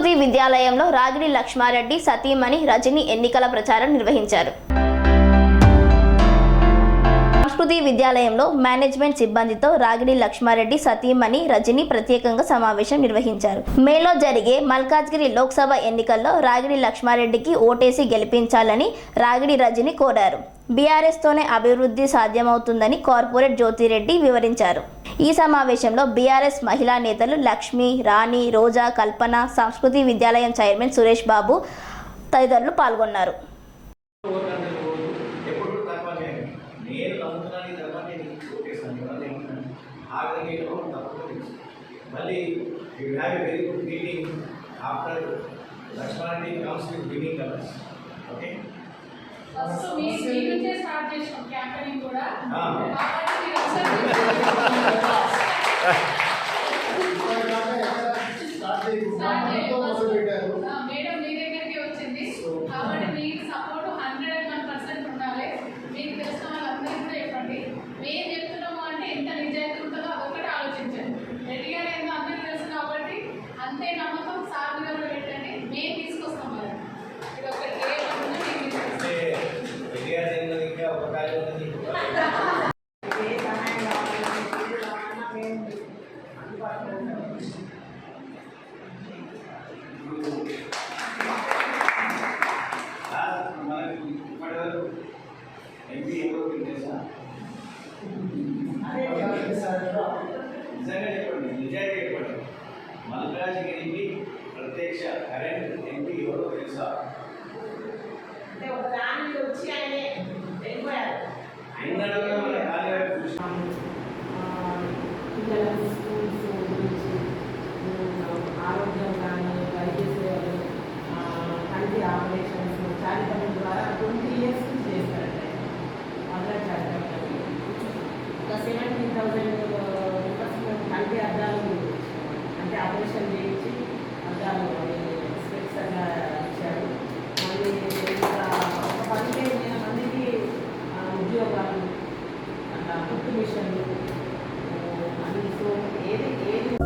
సంస్కృతి విద్యాలయంలో రాగిడి లక్ష్మారెడ్డి సతీమణి రజని ఎన్నికల ప్రచారం నిర్వహించారు. సంస్కృతి విద్యాలయంలో మేనేజ్మెంట్ సిబ్బందితో రాగిడి లక్ష్మారెడ్డి సతీమణి రజని ప్రత్యేకంగా సమావేశం నిర్వహించారు. మేలో జరిగే మల్కాజ్గిరి లోక్సభ ఎన్నికల్లో రాగిడి లక్ష్మారెడ్డికి ఓటేసి గెలిపించాలని రాగిడి రజని కోరారు. బీఆర్ఎస్తోనే అభివృద్ధి సాధ్యమవుతుందని కార్పొరేట్ జ్యోతిరెడ్డి వివరించారు. ఈ సమావేశంలో బీఆర్ఎస్ మహిళా నేతలు లక్ష్మి రాణి రోజా కల్పన సంస్కృతి విద్యాలయం చైర్మన్ సురేష్ బాబు తదితరులు పాల్గొన్నారు. After comes with colours okay first మీ మీ నుంచే స్టార్ట్ చేసాం క్యాంపెయినింగ్ కూడా. నిజంగా చెప్పండి నిజాయితీ చెప్పండి. మల్కాజ్గిరికి ప్రత్యక్ష కరెంట్ ఎంపీ ఎవరో తెలుసా? అయినాడుగా మన ఖాళీ